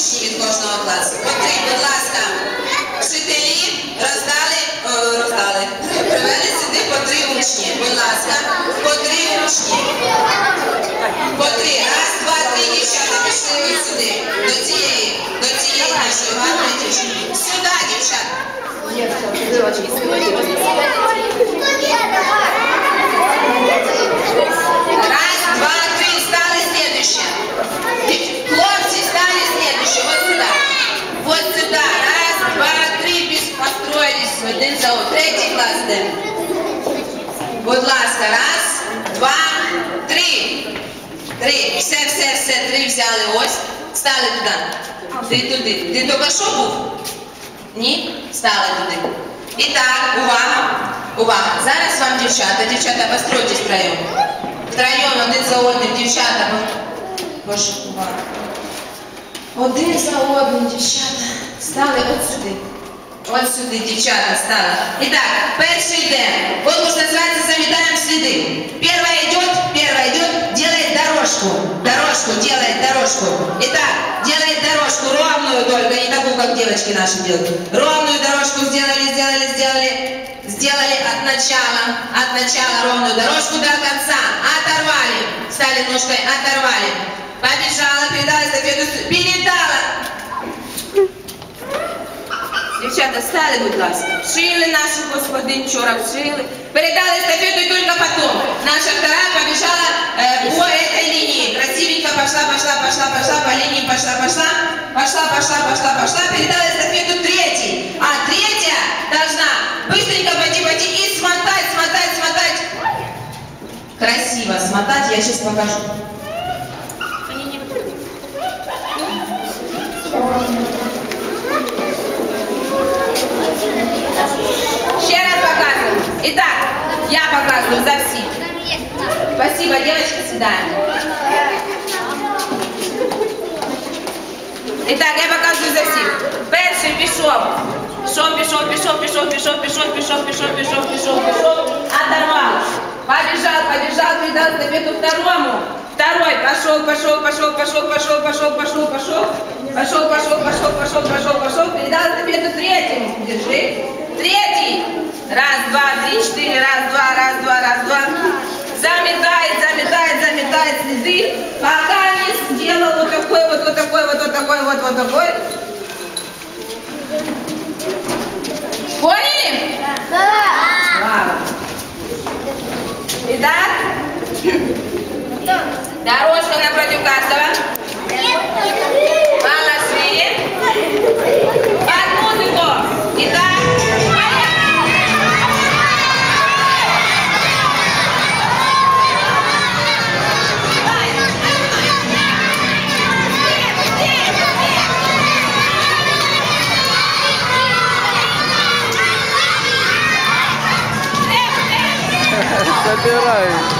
учні від кожного класу. По три, будь ласка, вчителі роздали, роздали. Привели сюди по три учні. Будь ласка, по три учні. По три. Раз, два, три, дівчата, пішли ви сюди. До цієї, до цієї нашої гарної дівчинки. Сюди, дівчата. Раз, два, три, стали следующие. Хлопцы, стали следующие. Вот сюда. Вот сюда. Раз, два, три, без- построились один за. Третій клас де. Будь ласка, раз, два, три. Три. Все, все, все, три взяли ось. Стали туди. Ти туди. Ти тільки що був? Ні? Стали туди. І так, увага, увага. Зараз вам дівчата, дівчата, постройтесь втроєм. Втроєм, один за одним, дівчата. Боже, увага. Один за одним, дівчата. Стали от сюди. От сюди, дівчата, стали. І так, перший йде. Конкурс називається «Заметаем следы». Первая идет, первая идет, делает дорожку. Дорожку, делает дорожку. Итак, делает дорожку ровную только, не такую, как девочки наши делают. Ровную дорожку сделали, сделали, сделали. Сделали от начала, от начала ровную дорожку до конца. Оторвали. Стали ножкой, оторвали. Побежала, передала эстафету, передала. Дівчата, стали, будь ласка. Вшили нашу господин, вчора вшили. Передали эстафету и только потом. Наша вторая побежала э, по этой линии. Красивенько пошла, пошла, пошла, пошла, по линии пошла, пошла. Пошла, пошла, пошла, пошла. Передала эстафету третьей. А третья должна быстренько пойти, пойти и смотать, смотать, смотать. Красиво смотать, я сейчас покажу. Ще раз показываю. Итак, я показываю за всіх. Спасибо, девочки, свидания. Итак, я показую за всіх. Перший пішов. Пішов, пішов, пішов, пішов, пішов, пішов, пішов, пішов, пішов, пішов, пішов. Оторвал. Побежал, побежал, передал эстафету второму. Второй пошел, пошел, пошел, пошел, пошел, пошел, пошел, пошел. Пошел, пошел, пошел, пошел, пошел, пошел. Передал эстафету третьему. Держи. Пока не сделал вот такой вот, вот такой вот, вот такой вот, вот такой. That's right.